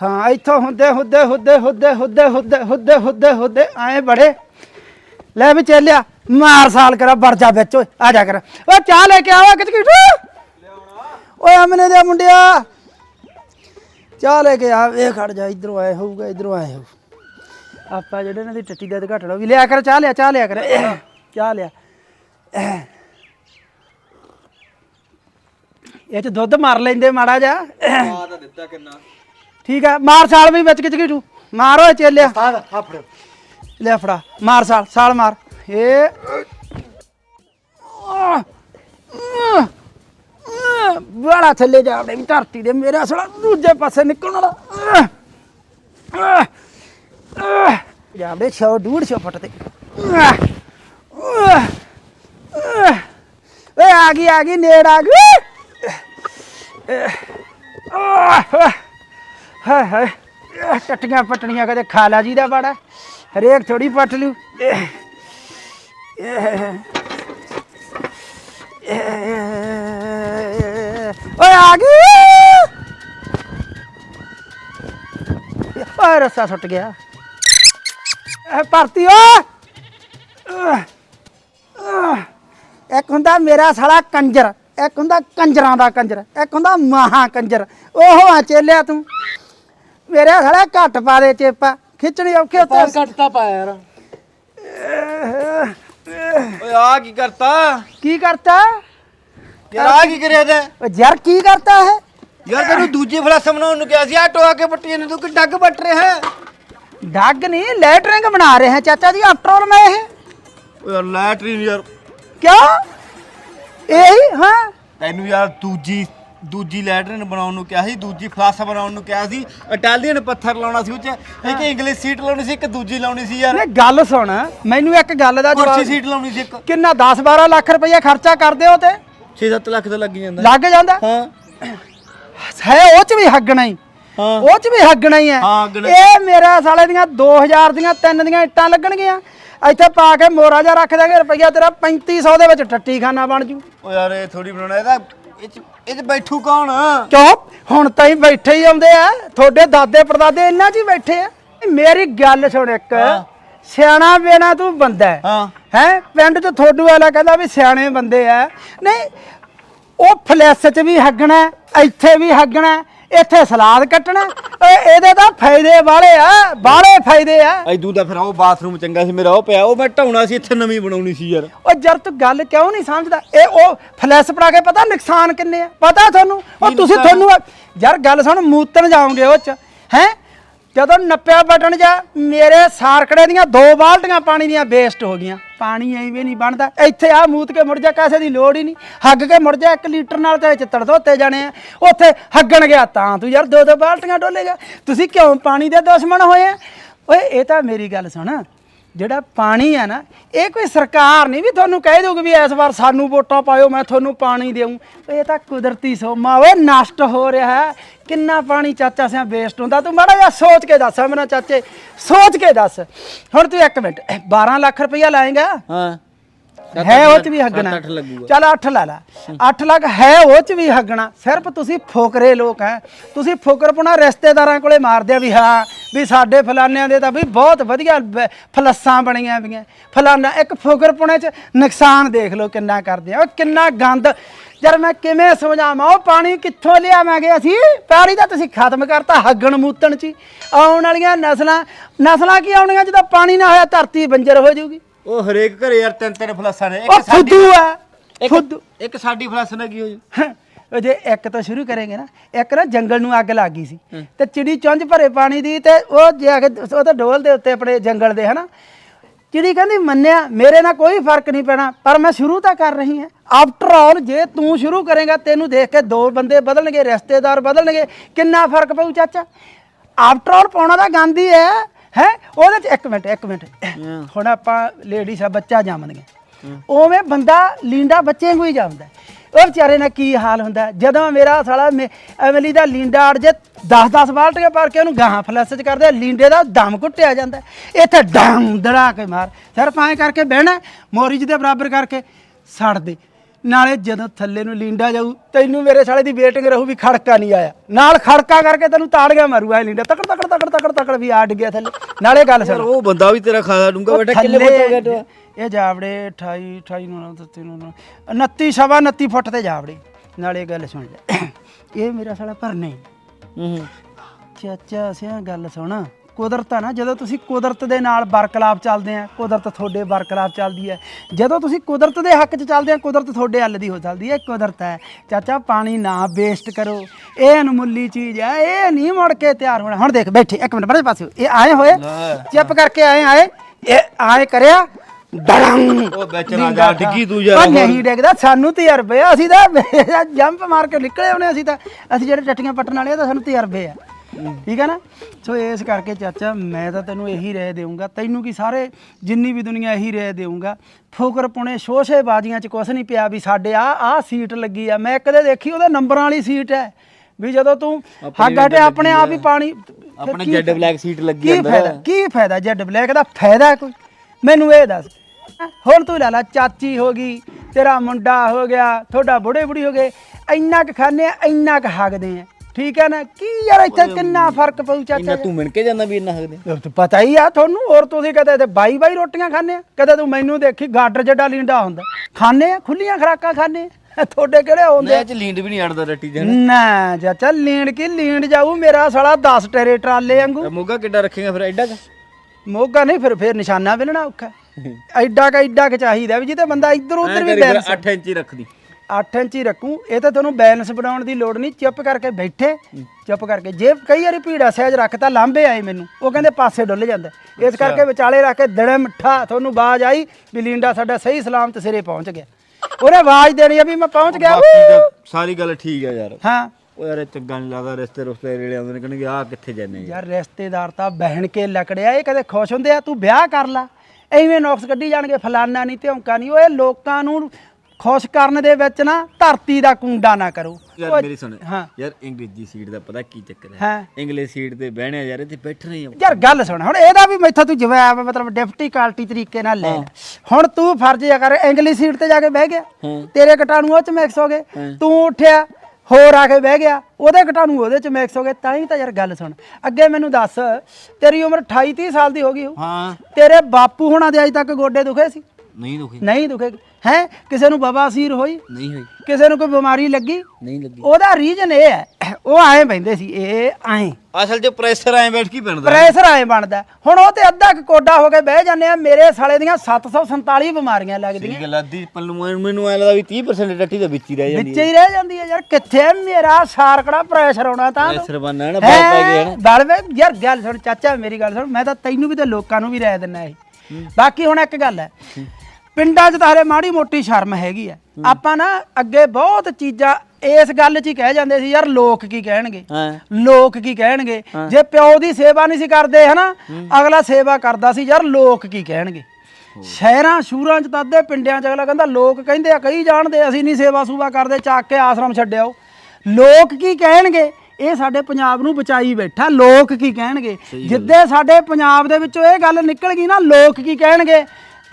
ਹਾਂ, ਇੱਥੋਂ ਹੁੰਦੇ ਹੁੰਦੇ ਹੁੰਦੇ ਹੁੰਦੇ ਹੁੰਦੇ ਹੁੰਦੇ ਹੁੰਦੇ ਹੁੰਦੇ ਹੁੰਦੇ, ਐਂ ਬੜੇ। ਲੈ ਵੀ ਚੱਲਿਆ, ਮਾਰ ਸਾਲ ਕਰਾ ਵਰਜਾ ਵਿੱਚ, ਓਏ, ਆ ਜਾ ਕਰ। ਓ ਚਾਹ ਲੈ ਕੇ ਆਵਾ ਕਿਚ ਕਿਟ ਓਏ, ਅਮਨੇ ਦੇ ਮੁੰਡਿਆ। ਚਾਹ ਲੈ ਕੇ ਆ, ਇਹ ਖੜ ਜਾ, ਇਧਰੋਂ ਆਏ ਹੋਊਗਾ, ਇਧਰੋਂ ਆਏ ਹੋਊ। ਆਪਾਂ ਜਿਹੜੇ ਇਹਨਾਂ ਦੀ ਟੱਟੀ ਦਾ ਘਟੜਾ ਵੀ ਲਿਆ ਕਰ, ਚਾਹ ਲਿਆ ਚਾਹ ਲਿਆ ਕਰ। ਚਾਹ ਲਿਆ। ਇਹ ਚ ਦੁੱਧ ਮਾਰ ਲੈਂਦੇ ਮਾੜਾ ਜਾ ਆ ਤਾਂ ਦਿੱਤਾ ਕਿੰਨਾ। ਠੀਕ ਆ ਮਾਰ ਸਾਲ ਵੀ ਵਿੱਚ ਕਿਚ ਕਿਟੂ ਮਾਰ ਓਏ ਚੇਲਿਆ। ਤਾਂ ਆ ਫੜੋ ਲੈ ਫੜਾ ਮਾਰ ਸਾਲ ਸਾਲ ਮਾਰ। ਏ ਬੜਾ ਥੱਲੇ ਜਾ ਵੀ ਧਰਤੀ ਦੇ ਮੇਰਾ ਸਾਲਾ ਦੂਜੇ ਪਾਸੇ ਨਿਕਲਣ ਵਾਲਾ। ਜਾ ਵੜੇ 100 150 ਫੁੱਟ ਤੇ ਓਏ ਆ ਗਈ ਆ ਗਈ, ਨੇੜ ਆ ਗਈ। ਹਾਏ ਹਾਏ। ਟੱਟੀਆਂ ਪਟਣੀਆਂ ਕਦੇ ਖਾਲਾ ਜੀ ਦਾ ਬਾੜਾ। ਹਰੇਕ ਥੋੜੀ ਪੱਟ ਲੂ ਓਏ, ਆ ਗਈ। ਓਏ ਰਸਾ ਸੁੱਟ ਗਿਆ। ਇਹ ਭਰਤੀ ਓ ਇੱਕ ਹੁੰਦਾ ਮੇਰਾ ਸਾਲਾ ਕੰਜਰ ਇੱਕ ਹੁੰਦਾ ਕੰਜਰਾਂ ਦਾ ਕੰਜਰ ਇੱਕ ਹੁੰਦਾ ਮਹਾ ਕੰਜਰ। ਉਹ ਆ ਚੇਲਿਆ ਤੂੰ। ਮੇਰੇ ਸਾਲਾ ਘੱਟ ਪਾ ਦੇ ਚੇਪਾ ਖਿੱਚਣੀ ਔਖੇ ਉੱਤੇ ਕੱਟਤਾ ਪਾਇਆ ਯਾਰ। ਓਏ ਆ ਕੀ ਕਰਤਾ? ਕੀ ਕਰਤਾ? ਯਾਰ ਆ ਕੀ ਕਰਿਆ ਤੈਂ? ਓ ਯਾਰ ਕੀ ਕਰਤਾ ਹੈ ਯਾਰ ਤੈਨੂੰ ਦੂਜੇ ਫਲਾਸ ਬਣਾਉਣ ਨੂੰ ਕਿਹਾ ਸੀ ਆ ਟੋਆ ਕੇ ਪੱਟੀਆਂ ਨੇ ਤੂੰ ਕਿ ਡੱਗ ਪੱਟ ਰਿਹਾ ਹੈ? ਡੱਗ ਨਹੀਂ ਲੈਟਰਿੰਗ ਬਣਾ ਰਹੇ ਚਾਚਾ ਜੀ ਆਫਟਰ ਆਲ ਮੈਂ ਇਹ। ਓ ਯਾਰ ਲੈਟਰੀਨ ਯਾਰ ਕਿਉਂ? ਇਹੀ ਹਾਂ? ਤੈਨੂੰ ਯਾਰ ਦੂਜੀ ਦੂਜੀ ਲੈਟਰੀਨ ਬਣਾਉਣ ਨੂੰ ਕਿਹਾ ਸੀ ਦੂਜੀ ਫਲਾਸ ਬਣਾਉਣ ਨੂੰ ਕਿਹਾ ਸੀ ਇਟਾਲੀਅਨ ਪੱਥਰ ਲਾਉਣਾ ਸੀ ਉਹ ਚ ਇੱਕ ਇੰਗਲਿਸ਼ ਸੀਟ ਲਾਉਣੀ ਸੀ ਇੱਕ ਦੂਜੀ ਲਾਉਣੀ ਸੀ ਯਾਰ। ਇਹ ਗੱਲ ਸੁਣ ਮੈਨੂੰ ਇੱਕ ਗੱਲ ਦਾ ਕੁਰਸੀ ਜਵਾਬ ਸੀਟ ਲਾਉਣੀ ਸੀ ਇੱਕ? ਕਿੰਨਾ 10 12 ਲੱਖ ਰੁਪਏ ਖਰਚਾ ਕਰਦੇ ਹੋ ਤੇ? 6-7 ਲੱਖ ਦਾ ਲੱਗ ਜਾਂਦਾ। ਲੱਗ ਜਾਂਦਾ? ਹਾਂ। ਹੈ ਉਹ ਚ ਵੀ ਹੱਗਣਾ ਹੀ। ਹਾਂ। ਉਹ ਚ ਵੀ ਹੱਗਣਾ ਹੀ ਹੈ। ਹਾਂ, ਹੱਗਣਾ। ਇਹ ਮੇਰਾ ਸਾਲੇ ਦੀਆਂ 2000 ਦੀਆਂ ਤਿੰਨ ਦੀਆਂ ਇੱਟਾਂ ਲੱਗਣਗੀਆਂ। ਇੱਥੇ ਪਾ ਕੇ ਮੋਰਾ ਜਾ ਰੱਖ ਦਾਂਗੇ ਰੁਪਈਆ ਤੇਰਾ 3500 ਦੇ ਵਿੱਚ ਟੱਟੀ ਖਾਨਾ ਬਣ ਜੂ। ਓ ਯਾਰ ਇਹ ਥੋੜੀ ਬਣਾਉਣਾ ਇਹਦਾ ਇਹ ਚ ਇਹ ਚ ਬੈਠੂ ਕੌਣ? ਕਿਉਂ? ਹੁਣ ਤਾਂ ਹੀ ਬੈਠੇ ਹੀ ਆਉਂਦੇ ਆ। ਤੁਹਾਡੇ ਦਾਦੇ ਪੜਦਾਦੇ ਇਹਨਾਂ 'ਚ ਹੀ ਬੈਠੇ ਆ। ਮੇਰੀ ਗੱਲ ਸੁਣ ਇੱਕ। ਸਿਆਣਾ ਬੇਣਾ ਤੂੰ ਬੰਦਾ ਹੈ। ਹਾਂ। ਹੈ? ਪਿੰਡ 'ਚ ਥੋਡੂ ਵਾਲਾ ਕਹਿੰਦਾ ਵੀ ਸਿਆਣੇ ਬੰਦੇ ਆ। ਨਹੀਂ ਉਹ ਫਲੈਸ 'ਚ ਵੀ ਹੱਗਣਾ ਹੈ, ਇੱਥੇ ਵੀ ਹੱਗਣਾ। ਹੈ, ਇੱਥੇ ਸਲਾਦ ਕੱਟਣਾ ਇਹਦੇ ਤਾਂ ਫਾਇਦੇ ਵਾਲੇ ਆ ਬਾਹਲੇ ਫਾਇਦੇ ਆ। ਐਦੂ ਦਾ ਫਿਰ ਉਹ ਬਾਥਰੂਮ ਚੰਗਾ ਸੀ ਮੇਰਾ ਉਹ ਪਿਆ ਉਹ ਮੈਂ ਢਾਉਣਾ ਸੀ ਇੱਥੇ ਨਵੀਂ ਬਣਾਉਣੀ ਸੀ ਯਾਰ। ਉਹ ਜਰ ਤੂੰ ਗੱਲ ਕਿਉਂ ਨਹੀਂ ਸਮਝਦਾ? ਇਹ ਉਹ ਫਲੈਸ਼ ਪੜਾ ਕੇ ਪਤਾ ਨੁਕਸਾਨ ਕਿੰਨੇ ਆ? ਪਤਾ ਤੁਹਾਨੂੰ? ਉਹ ਤੁਸੀਂ ਤੁਹਾਨੂੰ ਯਾਰ ਗੱਲ ਸੁਣ ਮੂਤਣ ਜਾਓਗੇ ਉਹ ਚ ਹੈ? ਜਦੋਂ ਨੱਪਿਆ ਬਟਨ ਜਾ ਮੇਰੇ ਸਾਰਕੜੇ ਦੀਆਂ ਦੋ ਬਾਲਟੀਆਂ ਪਾਣੀ ਦੀਆਂ ਵੇਸਟ ਹੋ ਗਈਆਂ। ਪਾਣੀ ਐਵੇਂ ਨਹੀਂ ਬਣਦਾ। ਇੱਥੇ ਆ ਮੂਤ ਕੇ ਮੁੜ ਜਾ, ਕਾਸੇ ਦੀ ਲੋੜ ਹੀ ਨਹੀਂ। ਹੱਗ ਕੇ ਮੁੜ ਜਾ 1 ਲੀਟਰ ਨਾਲ ਤੇ ਚਿੱਤੜ ਧੋਤੇ ਜਾਣੇ ਆ। ਉੱਥੇ ਹੱਗਣ ਗਿਆ, ਤਾਂ ਤੂੰ ਯਾਰ ਦੋ ਦੋ ਬਾਲਟੀਆਂ ਡੋਲੇਗਾ। ਤੁਸੀਂ ਕਿਉਂ ਪਾਣੀ ਦੇ ਦੁਸ਼ਮਣ ਹੋਏ ਆ? ਓਏ, ਇਹ ਤਾਂ ਮੇਰੀ ਗੱਲ ਸੁਣ। ਜਿਹੜਾ ਪਾਣੀ ਆ ਨਾ, ਇਹ ਕੋਈ ਸਰਕਾਰ ਨਹੀਂ ਵੀ ਤੁਹਾਨੂੰ ਕਹਿ ਦਊਗੀ ਵੀ ਇਸ ਵਾਰ ਸਾਨੂੰ ਵੋਟਾਂ ਪਾਇਓ, ਮੈਂ ਤੁਹਾਨੂੰ ਪਾਣੀ ਦੇਵਾਂ ਇਹ ਤਾਂ ਕੁਦਰਤੀ ਸੋਮਾ ਓਏ, ਨਸ਼ਟ ਹੋ ਰਿਹਾ ਹੈ। ਕਿੰਨਾ ਪਾਣੀ ਚਾਚਾ ਸਿਆ ਵੇਸਟ ਹੁੰਦਾ, ਤੂੰ ਮਾੜਾ ਜਿਹਾ ਸੋਚ ਕੇ ਦੱਸ ਮੇਰਾ ਚਾਚੇ, ਸੋਚ ਕੇ ਦੱਸ। ਹੁਣ ਤੂੰ ਇੱਕ ਮਿੰਟ 12 ਲੱਖ ਰੁਪਈਆ ਲਾਏਗਾ? ਹਾਂ। ਹੈ ਉਹ ਚ ਵੀ ਹੱਗਣਾ। ਅੱਠ ਲੱਗੂਗਾ। ਚੱਲ 8 ਲਾ ਲਾ। 8 ਲੱਖ ਹੈ ਉਹ ਚ ਵੀ ਹੱਗਣਾ। ਸਿਰਫ ਤੁਸੀਂ ਫੋਕਰੇ ਲੋਕ ਹੈ। ਤੁਸੀਂ ਫੋਕਰਪੁਣਾ ਰਿਸ਼ਤੇਦਾਰਾਂ ਕੋਲੇ ਮਾਰਦੇ ਆ ਵੀ ਹਾਂ ਵੀ ਸਾਡੇ ਫਲਾਨਿਆਂ ਦੇ ਤਾਂ ਵੀ ਬਹੁਤ ਵਧੀਆ ਬ- ਫਲੱਸਾਂ ਬਣੀਆਂ ਵੀਆਂ ਫਲਾਨਾ ਇੱਕ ਫੋਕਰਪੁਣੇ ਚ ਨੁਕਸਾਨ ਦੇਖ ਲਓ ਕਿੰਨਾ ਕਰਦੇ ਆ। ਉਹ ਕਿੰਨਾ ਗੰਦ। ਯਾਰ ਮੈਂ ਕਿਵੇਂ ਸਮਝਾਵਾਂ? ਉਹ ਪਾਣੀ ਕਿੱਥੋਂ ਲਿਆਵਾਂਗੇ ਅਸੀਂ? ਪਾਣੀ ਤਾਂ ਤੁਸੀਂ ਖਤਮ ਕਰਤਾ ਹੱਗਣ ਮੂਤਣ ਚ ਹੀ। ਆਉਣ ਵਾਲੀਆਂ ਨਸਲਾਂ ਨਸਲਾਂ ਕੀ ਆਉਣੀਆਂ ਜਦੋਂ ਪਾਣੀ ਨਾ ਹੋਇਆ ਧਰਤੀ ਬੰਜਰ ਹੋ ਜਾਊਗੀ। ਉਹ ਹਰੇਕ ਘਰੇ ਯਾਰ ਤਿੰਨ ਤਿੰਨ ਫਲਾਸਾਂ ਨੇ। ਉਹ ਫੁੱਦੂ ਆ ਇੱਕ ਫੁੱਦੂ। ਇੱਕ ਸਾਡੀ ਫਲਾਸ ਨਾਲ ਕੀ ਹੋ ਜੂ ਉਹ ਜੇ ਇੱਕ ਤੋਂ ਸ਼ੁਰੂ ਕਰਾਂਗੇ ਨਾ ਇੱਕ ਨਾ ਜੰਗਲ ਨੂੰ ਅੱਗ ਲੱਗ ਗਈ ਸੀ। ਤੇ ਚਿੜੀ ਚੁੰਝ ਭਰੇ ਪਾਣੀ ਦੀ ਤੇ ਉਹ ਜਾ ਕੇ ਉਹ ਤਾਂ ਡੋਲ ਦੇ ਉੱਤੇ ਆਪਣੇ ਜੰਗਲ ਦੇ ਹਨਾ? ਚਿੜੀ ਕਹਿੰਦੀ ਮੰਨਿਆ ਮੇਰੇ ਨਾਲ ਕੋਈ ਫ਼ਰਕ ਨਹੀਂ ਪੈਣਾ ਪਰ ਮੈਂ ਸ਼ੁਰੂ ਤਾਂ ਕਰ ਰਹੀ ਹਾਂ। ਆਫਟਰ ਆਲ ਜੇ ਤੂੰ ਸ਼ੁਰੂ ਕਰੇਗਾ ਤੈਨੂੰ ਦੇਖ ਕੇ ਦੋ ਬੰਦੇ ਬਦਲਣਗੇ ਰਿਸ਼ਤੇਦਾਰ ਬਦਲਣਗੇ ਕਿੰਨਾ ਫ਼ਰਕ ਪਊ ਚਾਚਾ? ਆਫਟਰ ਆਲ ਪਾਉਣਾ ਤਾਂ ਗਾਂਧੀ ਹੈ। ਹੈ? ਉਹਦੇ ਚ ਇੱਕ ਮਿੰਟ ਇੱਕ ਮਿੰਟ। ਹੁਣ ਆਪਾਂ ਲੇਡੀ ਸਾ ਬੱਚਾ ਜੰਮਦੀਆਂ ਉਵੇਂ ਬੰਦਾ ਲੀਂਡਾ ਬੱਚੇ ਨੂੰ ਹੀ ਜੰਮਦਾ ਉਹ ਵਿਚਾਰੇ ਨਾਲ ਕੀ ਹਾਲ ਹੁੰਦਾ ਜਦੋਂ ਮੇਰਾ ਸਾਲਾ ਅਮਲੀ ਦਾ ਲੀਂਡਾ ਅੜ ਜੇ 10-10 ਬਾਲਟੀਆਂ ਭਰ ਕੇ ਉਹਨੂੰ ਗਾਹਾਂ ਫਲੈਸ ਚ ਕਰਦੇ ਆ, ਲੀਂਡੇ ਦਾ ਦਮ ਘੁੱਟਿਆ ਜਾਂਦਾ ਇੱਥੇ ਡਾਮ ਦੜਾ ਕੇ ਮਾਰ। ਸਿਰਫ ਐਂ ਕਰਕੇ ਬਹਿਣਾ ਮੋਰੀ ਜੀ ਦੇ ਬਰਾਬਰ ਕਰਕੇ ਸੜ ਦੇ ਨਾਲੇ ਜਦੋਂ ਥੱਲੇ ਨੂੰ ਲੀਂਡਾ ਜਾਊ ਤੈਨੂੰ ਮੇਰੇ ਸਾਲੇ ਦੀ ਵੇਟਿੰਗ ਰਹੂ ਵੀ ਖੜਕਾ ਨਹੀਂ ਆਇਆ। ਨਾਲ ਖੜਕਾ ਕਰਕੇ ਤੈਨੂੰ ਤਾੜੀਆਂ ਮਾਰੂ ਐ ਲੀਂਡਾ ਤਕੜ ਤਕੜ ਤਕੜ ਤਕੜ ਤਕੜ ਵੀ ਆ ਡਿੱਗਿਆ ਥੱਲੇ। ਨਾਲੇ ਗੱਲ ਸੁਣ। ਉਹ ਬੰਦਾ ਵੀ ਤੇਰਾ ਖਾਦਾ ਡੂੰਗਾ ਬੇਟਾ ਕਿੰਨੇ ਫੁੱਟ ਹੋ ਗਿਆ ਤੂੰ? ਇਹ ਜਾਵੜੇ 28 28 ਨੂੰ 29 ਨੂੰ 29 ਸਵਾ 29 ਫੁੱਟ ਤੇ ਜਾਵੜੇ। ਨਾਲੇ ਗੱਲ ਸੁਣ ਲੈ। ਇਹ ਮੇਰਾ ਸਾਲਾ ਭਰਨੇ ਹੂੰ। ਚਾਚਾ ਸਿਆ ਗੱਲ ਸੁਣ। ਕੁਦਰਤ ਆ ਨਾ ਜਦੋਂ ਤੁਸੀਂ ਕੁਦਰਤ ਦੇ ਨਾਲ ਬਰਕਲਾਪ ਚੱਲਦੇ ਆ ਕੁਦਰਤ ਤੁਹਾਡੇ ਬਰਕਲਾਪ ਚੱਲਦੀ ਹੈ। ਜਦੋਂ ਤੁਸੀਂ ਕੁਦਰਤ ਦੇ ਹੱਕ 'ਚ ਚੱਲਦੇ ਆ ਕੁਦਰਤ ਤੁਹਾਡੇ ਹੱਲ ਦੀ ਹੋ ਚੱਲਦੀ ਹੈ। ਕੁਦਰਤ ਹੈ। ਚਾਚਾ ਪਾਣੀ ਨਾ ਵੇਸਟ ਕਰੋ। ਇਹ ਅਨਮੁੱਲੀ ਚੀਜ਼ ਹੈ। ਇਹ ਨਹੀਂ ਮੁੜ ਕੇ ਤਿਆਰ ਹੋਣਾ। ਹੁਣ ਦੇਖ ਬੈਠੇ। ਇੱਕ ਮਿੰਟ ਬੜੇ ਪਾਸੇ ਇਹ ਆਏ ਹੋਏ। ਚੁੱਪ ਕਰਕੇ ਆਏ ਆਏ। ਇਹ ਆਏ ਕਰਿਆ। ਡੜੰਗ। ਉਹ ਵੇਚਣਾ ਜਾ ਡਿੱਗੀ ਤੂੰ ਯਾਰ ਉਹ ਨਹੀਂ ਡਿੱਗਦਾ। ਸਾਨੂੰ ਤਜਰਬੇ ਆ। ਅਸੀਂ ਤਾਂ *laughs* ਜੰਪ ਮਾਰ ਕੇ ਨਿਕਲੇ ਆਉਣੇ ਅਸੀਂ ਤਾਂ ਅਸੀਂ ਜਿਹੜੇ ਟੱਟੀਆਂ ਪੱਟਣ ਵਾਲੇ ਆ ਤਾਂ ਸਾਨੂੰ ਤਜਰਬੇ ਆ। ਠੀਕ ਹੈ ਨਾ? ਸੋ ਇਸ ਕਰਕੇ ਚਾਚਾ ਮੈਂ ਤਾਂ ਤੈਨੂੰ ਇਹੀ ਰਹਿ ਦੇਊਂਗਾ। ਤੈਨੂੰ ਕੀ ਸਾਰੇ ਜਿੰਨੀ ਵੀ ਦੁਨੀਆ ਇਹੀ ਰਹਿ ਦੇਊਂਗਾ? ਫੋਕਰ ਪੁਣੇ ਸ਼ੋਸ਼ੇ ਬਾਜ਼ੀਆਂ 'ਚ ਕੁਛ ਨਹੀਂ ਪਿਆ ਵੀ ਸਾਡੇ ਆ ਆ ਸੀਟ ਲੱਗੀ ਆ। ਮੈਂ ਕਦੇ ਦੇਖੀ ਉਹਦੇ ਨੰਬਰਾਂ ਵਾਲੀ ਸੀਟ ਹੈ। ਵੀ ਜਦੋਂ ਤੂੰ ਹੱਗ ਹਟੇ ਆਪਣੇ ਆਪ ਹੀ ਪਾਣੀ ਆਪਣੇ ਜੈਡ ਬਲੈਕ ਸੀਟ ਲੱਗੀ ਕੀ ਫਾਇਦਾ? ਕੀ ਫਾਇਦਾ ਜੈਡ ਬਲੈਕ ਦਾ? ਫਾਇਦਾ ਕੋਈ? ਮੈਨੂੰ ਇਹ ਦੱਸ। ਹੁਣ ਤੂੰ ਲੈ ਲਾ ਚਾਚੀ ਹੋ ਗਈ ਤੇਰਾ ਮੁੰਡਾ ਹੋ ਗਿਆ ਤੁਹਾਡਾ ਬੁੜੇ ਬੁੜੀ ਹੋ ਗਏ। ਇੰਨਾ ਕੁ ਖਾਣੇ ਆ ਇੰਨਾ ਕੁ ਹੱਗਦੇ ਆ। ਠੀਕ ਹੈ ਨਾ? ਕੀ ਯਾਰ ਇੱਥੇ ਕਿੰਨਾ ਫ਼ਰਕ ਪਊ ਚਾਚਾ ਇੰਨਾ ਤੂੰ ਮਿਣ ਕੇ ਜਾਂਦਾ ਵੀ ਇੰਨਾ ਹੱਕਦੇ ਇਹ ਤਾਂ ਪਤਾ ਹੀ ਆ ਤੁਹਾਨੂੰ ਹੋਰ ਤੁਸੀਂ ਕਦੇ ਤੇ ਬਾਈ ਬਾਈ ਰੋਟੀਆਂ ਖਾਣੇ ਆ? ਕਦੇ ਤੂੰ ਮੈਨੂੰ ਦੇਖੀ ਗਾਡਰ ਜੱਡਾ ਲੀਂਡਾ ਹੁੰਦਾ। ਖਾਣੇ ਆ? ਖੁੱਲੀਆਂ ਖਰਾਕਾਂ ਖਾਣੇ ਆ? ਤੁਹਾਡੇ ਕਿਹੜੇ ਹੁੰਦੇ ਮੈਂ ਚ ਲੀਂਡ ਵੀ ਨਹੀਂ ਅੜਦਾ ਰੱਟੀ ਜਣ ਨਾ? ਚਾਚਾ ਲੀਂਡ ਕੀ? ਲੀਂਡ ਜਾਊ ਮੇਰਾ ਸਾਲਾ 10 ਟੇਰੇ ਟਰਾਲੇ ਵਾਂਗੂ। ਮੋਗਾ ਕਿੱਡਾ ਰੱਖੇਗਾ ਫਿਰ ਐਡਾ ਕ? ਮੋਗਾ ਨਹੀਂ ਫਿਰ ਫਿਰ ਨਿਸ਼ਾਨਾ ਵਿਲਣਾ ਔਖਾ। ਐਡਾ ਕਾ ਐਡਾ ਕ ਚਾਹੀਦਾ ਵੀ ਜਿੱਤੇ ਬੰਦਾ ਇੱਧਰ ਉੱਧਰ ਵੀ ਬੈਲੈਂਸ 8 ਇੰਚ ਹੀ ਰੱਖਦੀ 8 ਇੰਚ ਹੀ ਰੱਖੂ। ਇਹ ਤਾਂ ਤੁਹਾਨੂੰ ਬੈਲੈਂਸ ਬਣਾਉਣ ਦੀ ਲੋੜ ਨਹੀਂ। ਚੁੱਪ ਕਰਕੇ ਬੈਠੇ। ਚੁੱਪ ਕਰਕੇ। ਜੇ ਕਈ ਵਾਰੀ ਭੀੜਾ ਸਹਿਜ ਰੱਖਤਾ ਲਾਂਬੇ ਆਏ ਮੈਨੂੰ। ਉਹ ਕਹਿੰਦੇ ਪਾਸੇ ਡੁੱਲ ਜਾਂਦਾ। ਇਸ ਕਰਕੇ ਵਿਚਾਲੇ ਰੱਖ ਕੇ ਦੜੇ ਮਿੱਠਾ ਤੁਹਾਨੂੰ ਆਵਾਜ਼ ਆਈ ਵੀ ਲੀਂਡਾ ਸਾਡਾ ਸਹੀ ਸਲਾਮਤ ਸਿਰੇ ਪਹੁੰਚ ਗਿਆ। ਉਹਨੇ ਆਵਾਜ਼ ਦੇਣੀ ਆ ਵੀ ਮੈਂ ਪਹੁੰਚ ਗਿਆ। ਬਾਕੀ ਤਾਂ ਸਾਰੀ ਗੱਲ ਠੀਕ ਆ ਯਾਰ। ਹਾਂ। ਉਹ ਯਾਰ ਇਹ ਚੰਗਾ ਨਹੀਂ ਲੱਗਦਾ ਰਿਸ਼ਤੇ ਰੁਸ਼ਤੇ ਰੇੜੇ ਆਉਂਦੇ ਨੇ ਕਹਿੰਦੇ ਆ ਕਿੱਥੇ ਜਾਂਦੇ ਯਾਰ ਰਿਸ਼ਤੇਦਾਰ ਤਾਂ ਬਹਿਣ ਕੇ ਲਕੜਿਆ ਇਹ ਕਦੇ ਖੁਸ਼ ਹੁੰਦੇ ਆ? ਤੂੰ ਵਿਆਹ ਕਰ ਲਾ। ਐਵੇਂ ਨੌਕਸ ਕੱਢੀ ਜਾਣਗੇ ਫਲਾਨਾ ਨਹੀਂ ਧਿਉਂਕਾ ਨਹੀਂ ਓਏ ਲੋਕਾਂ ਨੂੰ ਖੁਸ਼ ਕਰਨ ਦੇ ਵਿੱਚ ਨਾ ਧਰਤੀ ਦਾ ਕੁੰਡਾ ਨਾ ਕਰੋ। ਯਾਰ ਮੇਰੀ ਸੁਣ। ਹਾਂ। ਯਾਰ ਅੰਗਰੇਜ਼ੀ ਸੀਟ ਦਾ ਪਤਾ ਕੀ ਚੱਕਰ ਹੈ? ਹਾਂ। ਇੰਗਲਿਸ਼ ਸੀਟ ਤੇ ਬਹਿਣੇ ਆ ਯਾਰ ਇੱਥੇ ਬੈਠਣੇ ਆ। ਯਾਰ ਗੱਲ ਸੁਣ ਹੁਣ ਇਹਦਾ ਵੀ ਮੈਥੋਂ ਤੂੰ ਜਵਾਬ ਮਤਲਬ ਡਿਫਟੀ ਕਾਲਟੀ ਤਰੀਕੇ ਨਾਲ ਲੈ। ਲੈ। ਹੁਣ ਤੂੰ ਫਰਜ਼ ਆ ਕਰ ਇੰਗਲਿਸ਼ ਸੀਟ ਤੇ ਜਾ ਕੇ ਬਹਿ ਗਿਆ। ਤੇਰੇ ਕਟਾਣੂ ਉਹ ਚ ਮਿਕਸ ਹੋ ਗਏ। ਤੂੰ ਉੱਠਿਆ ਹੋਰ ਆ ਕੇ ਬਹਿ ਗਿਆ। ਉਹਦੇ ਕਟਾਣੂ ਉਹਦੇ ਚ ਮਿਕਸ ਹੋ ਗਏ। ਤਾਂ ਹੀ ਤਾਂ ਯਾਰ ਗੱਲ ਸੁਣ। ਅੱਗੇ ਮੈਨੂੰ ਦੱਸ ਤੇਰੀ ਉਮਰ 28 30 ਸਾਲ ਦੀ ਹੋ ਗਈ ਹੋ ਹਾਂ। ਤੇਰੇ ਬਾਪੂ ਹੁਣਾਂ ਦੇ ਅਜ ਤੱਕ ਗੋਡੇ ਦੁਖੇ ਸੀ? ਨਹੀਂ ਦੁਖੀ। ਨਹੀਂ ਦੁਖੇ। ਹੈ? ਕਿਸੇ ਨੂੰ ਬਵਾਸੀਰ ਹੋਈ? ਨਹੀਂ ਹੋਈ। ਕਿਸੇ ਨੂੰ ਕੋਈ ਬਿਮਾਰੀ ਲੱਗੀ? ਨਹੀਂ ਲੱਗੀ। ਉਹਦਾ ਰੀਜਨ ਇਹ ਹੈ ਉਹ ਐਂ ਬੈਂਦੇ ਸੀ ਇਹ ਐਂ ਅਸਲ 'ਚ ਪ੍ਰੈਸ਼ਰ ਐ ਬੈਠ ਕੀ ਪੈਂਦਾ ਪ੍ਰੈਸ਼ਰ ਆਏ ਬਣਦਾ। ਹੁਣ ਉਹ ਤੇ ਅੱਧਾ ਕੋਡਾ ਹੋ ਕੇ ਬਹਿ ਜਾਂਦੇ ਆ ਮੇਰੇ ਸਾਲੇ ਦੀਆਂ 747 ਬਿਮਾਰੀਆਂ ਲੱਗਦੀਆਂ ਗੱਲ ਅੱਧੀ ਪੱਲੂ ਮੈਨੂੰ ਐ ਲੱਗਦਾ ਵੀ 30% ਟੱਟੀ ਤਾਂ ਵਿੱਚ ਹੀ ਰਹਿ ਜਾਂਦੀ ਵਿੱਚ ਹੀ ਰਹਿ ਜਾਂਦੀ ਹੈ ਯਾਰ ਕਿੱਥੇ ਮੇਰਾ ਸਾਰਕੜਾ ਪ੍ਰੈਸ਼ਰ ਆਉਣਾ ਤਾਂ? ਪ੍ਰੈਸ਼ਰ ਬਣਨਾ ਨਾ ਪੈ ਗਿਆ ਨਾ। ਬਲਵੇ ਯਾਰ ਗੱਲ ਸੁਣ ਚਾਚਾ ਮੇਰੀ ਗੱਲ ਸੁਣ ਮੈਂ ਤਾਂ ਤੈਨੂੰ ਵੀ ਤੇ ਲੋਕਾਂ ਨੂੰ ਵੀ ਰਹਿ ਦਿੰਨਾ ਇਹ। ਬਾਕੀ ਹੁਣ ਇੱਕ ਗੱਲ ਹੈ। ਪਿੰਡਾਂ 'ਚ ਤਾਂ ਹਰੇ ਮਾੜੀ ਮੋਟੀ ਸ਼ਰਮ ਹੈਗੀ ਆ। ਆਪਾਂ ਨਾ ਅੱਗੇ ਬਹੁਤ ਚੀਜ਼ਾਂ ਇਸ ਗੱਲ 'ਚ ਹੀ ਕਹਿ ਜਾਂਦੇ ਸੀ ਯਾਰ ਲੋਕ ਕੀ ਕਹਿਣਗੇ? ਹਾਂ। ਲੋਕ ਕੀ ਕਹਿਣਗੇ? ਜੇ ਪਿਓ ਦੀ ਸੇਵਾ ਨਹੀਂ ਸੀ ਕਰਦੇ ਹਨਾ? ਅਗਲਾ ਸੇਵਾ ਕਰਦਾ ਸੀ ਯਾਰ ਲੋਕ ਕੀ ਕਹਿਣਗੇ? ਸ਼ਹਿਰਾਂ ਸ਼ੂਰਾਂ ਚ ਤਾਂ ਅੱਧੇ ਪਿੰਡਿਆਂ ਚ ਅਗਲਾ ਕਹਿੰਦਾ ਲੋਕ ਕਹਿੰਦੇ ਆ ਕਈ ਜਾਣਦੇ ਅਸੀਂ ਨਹੀਂ ਸੇਵਾ ਸੂਵਾ ਕਰਦੇ ਚੱਕ ਕੇ ਆਸ਼ਰਮ ਛੱਡਿਆਓ ਲੋਕ ਕੀ ਕਹਿਣਗੇ? ਇਹ ਸਾਡੇ ਪੰਜਾਬ ਨੂੰ ਬਚਾਈ ਬੈਠਾ ਲੋਕ ਕੀ ਕਹਿਣਗੇ? ਜਿੱਦੇ ਸਾਡੇ ਪੰਜਾਬ ਦੇ ਵਿੱਚੋਂ ਇਹ ਗੱਲ ਨਿਕਲ ਗਈ ਨਾ ਲੋਕ ਕੀ ਕਹਿਣਗੇ?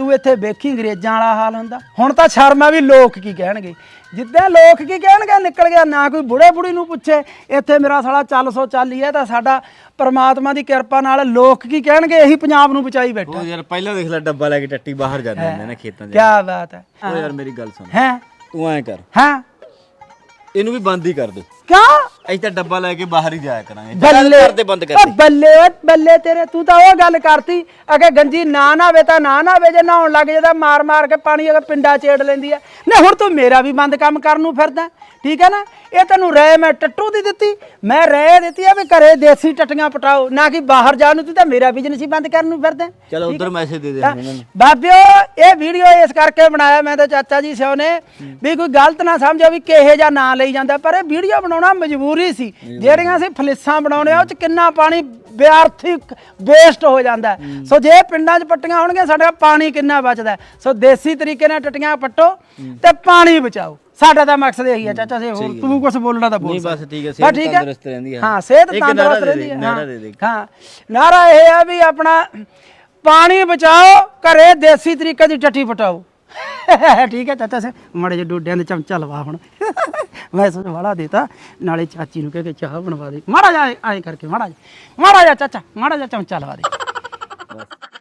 ਤੂੰ ਇੱਥੇ ਵੇਖੀ ਅੰਗਰੇਜ਼ਾਂ ਵਾਲਾ ਹਾਲ ਹੁੰਦਾ? ਹੁਣ ਤਾਂ ਸ਼ਰਮ ਆ ਵੀ ਲੋਕ ਕੀ ਕਹਿਣਗੇ? ਜਿੱਦਾਂ ਲੋਕ ਕੀ ਕਹਿਣਗੇ ਨਿਕਲ ਗਿਆ ਨਾ ਕੋਈ ਬੁੜੇ ਬੁੜੀ ਨੂੰ ਪੁੱਛੇ ਇੱਥੇ ਮੇਰਾ ਸਾਲਾ ਚੱਲ ਸੋ ਚੱਲ ਹੀ ਤਾਂ ਸਾਡਾ ਪਰਮਾਤਮਾ ਦੀ ਕਿਰਪਾ ਨਾਲ ਲੋਕ ਕੀ ਕਹਿਣਗੇ ਇਹੀ ਪੰਜਾਬ ਨੂੰ ਬਚਾਈ ਬੈਠਾ। ਉਹ ਯਾਰ ਪਹਿਲਾਂ ਦੇਖ ਲੈ ਡੱਬਾ ਲੈ ਕੇ ਟੱਟੀ ਬਾਹਰ ਜਾਂਦੇ ਹੁੰਦੇ ਨੇ ਖੇਤਾਂ 'ਚ। ਕੀ ਬਾਤ ਹੈ। ਉਹ ਯਾਰ ਮੇਰੀ ਗੱਲ ਸੁਣ। ਹੈ? ਤੂੰ ਐਂ ਕਰ। ਹਾਂ? ਇਹਨੂੰ ਵੀ ਬੰਦ ਹੀ ਕਰ ਦੇ। ਕਿਉਂ? ਅਸੀਂ ਤਾਂ ਡੱਬਾ ਲੈ ਕੇ ਬਾਹਰ ਹੀ ਜਾਇਆ ਕਰਾਂਗੇ। ਬੱਲੇ ਕਰ ਦੇ ਬੰਦ ਕਰ ਓ ਬੱਲੇ ਓਏ ਬੱਲੇ ਤੇਰੇ ਤੂੰ ਤਾਂ ਉਹ ਗੱਲ ਕਰਤੀ ਅਗੇ ਗੰਜੀ ਨਾ ਤਾਂ ਨਾ ਨਾਵੇ ਜੇ ਨਹਾਉਣ ਲੱਗ ਜਾਂਦਾ ਮਾਰ ਮਾਰ ਕੇ ਪਾਣੀ ਅਗੇ ਪਿੰਡਾ ਚੇੜ ਲੈਂਦੀ ਐ ਨਾ ਹੁਣ ਤੂੰ ਮੇਰਾ ਵੀ ਬੰਦ ਕੰਮ ਕਰਨ ਨੂੰ ਫਿਰਦਾ। ਠੀਕ ਹੈ ਨਾ? ਇਹ ਤੈਨੂੰ ਰਹਿ ਮੈਂ ਟੱਟੂ ਦੀ ਦਿੱਤੀ। ਮੈਂ ਰਹਿ ਦਿੱਤੀ ਆ ਵੀ ਘਰੇ ਦੇਸੀ ਟੱਟੀਆਂ ਪਟਾਓ ਨਾ ਕਿ ਬਾਹਰ ਜਾਣ ਨੂੰ ਤੂੰ ਤਾਂ ਮੇਰਾ ਬਿਜ਼ਨਸ ਹੀ ਬੰਦ ਕਰਨ ਨੂੰ ਫਿਰਦਾ। ਚਲ ਉਧਰ ਮੈਸੇਜ ਦੇ ਦੇ ਹੁਣ ਇਹਨਾਂ ਨੂੰ। ਬਾਬਿਓ ਇਹ ਵੀਡੀਓ ਇਸ ਕਰਕੇ ਬਣਾਇਆ ਮੈਂ ਤੇ ਚਾਚਾ ਜੀ ਸਿਓ ਨੇ ਵੀ ਕੋਈ ਗਲਤ ਨਾ ਸਮਝੋ ਵੀ ਕਿਹੇ ਜਾਂ ਨਾਂ ਲਈ ਜਾਂਦਾ ਪਰ ਇਹ ਵੀਡੀਓ ਬਣਾਉਣਾ ਮਜਬੂਰੀ ਸੀ ਜਿਹੜੀਆਂ ਅਸੀਂ ਫਲਿੱਸਾਂ ਬਣਾਉਣੇ ਆ ਉਹ ਚ ਕਿੰਨਾ ਪਾਣੀ ਵਿਅਰਥੀ ਵੇਸਟ ਹੋ ਜਾਂਦਾ। ਸੋ ਜੇ ਪਿੰਡਾਂ 'ਚ ਪੱਟੀਆਂ ਹੋਣਗੀਆਂ ਸਾਡਾ ਪਾਣੀ ਕਿੰਨਾ ਬਚਦਾ। ਸੋ ਦੇਸੀ ਤਰੀਕੇ ਨਾਲ ਟੱਟੀਆਂ ਪੱਟੋ ਤੇ ਪਾਣੀ ਬਚਾਓ ਸਾਡਾ ਤਾਂ ਮਕਸਦ ਇਹੀ ਹੈ ਚਾਚਾ ਸੇ ਹੋਰ ਤੂੰ ਕੁਝ ਬੋਲਣਾ ਤਾਂ ਬੋਲ ਨਹੀਂ ਬਸ। ਠੀਕ ਹੈ ਸਿਹਤ? ਤੰਦਰੁਸਤ ਰਹਿੰਦੀ ਹੈ ਹਾਂ ਸਿਹਤ ਤੰਦਰੁਸਤ ਰਹਿੰਦੀ ਹੈ। ਹਾਂ ਨਾਰਾ ਇਹ ਹੈ ਵੀ ਆਪਣਾ ਪਾਣੀ ਬਚਾਓ ਘਰੇ ਦੇਸੀ ਤਰੀਕੇ ਦੀ ਟੱਟੀ ਪਟਾਓ *laughs* ਠੀਕ ਹੈ ਚਾਚਾ ਸੇ ਮਾੜੇ ਜਿਹੇ ਡੋਡਿਆਂ ਦੇ ਚਮਚਾ ਲਵਾ ਹੁਣ। *laughs* ਮੈਂ ਸੋਚ ਵਾਲਾ ਦੇਤਾ, ਨਾਲੇ ਚਾਚੀ ਨੂੰ ਕਹਿ ਕੇ ਚਾਹ ਬਣਵਾ ਦੇ। ਮਾੜਾ ਜਾ ਐਂ ਕਰਕੇ ਮਾੜਾ ਜਾ ਮਾੜਾ ਜਾ ਚਾਚਾ, ਮਾੜਾ ਜਾ ਚਮਚਾ ਲਵਾ ਦੇ। *laughs*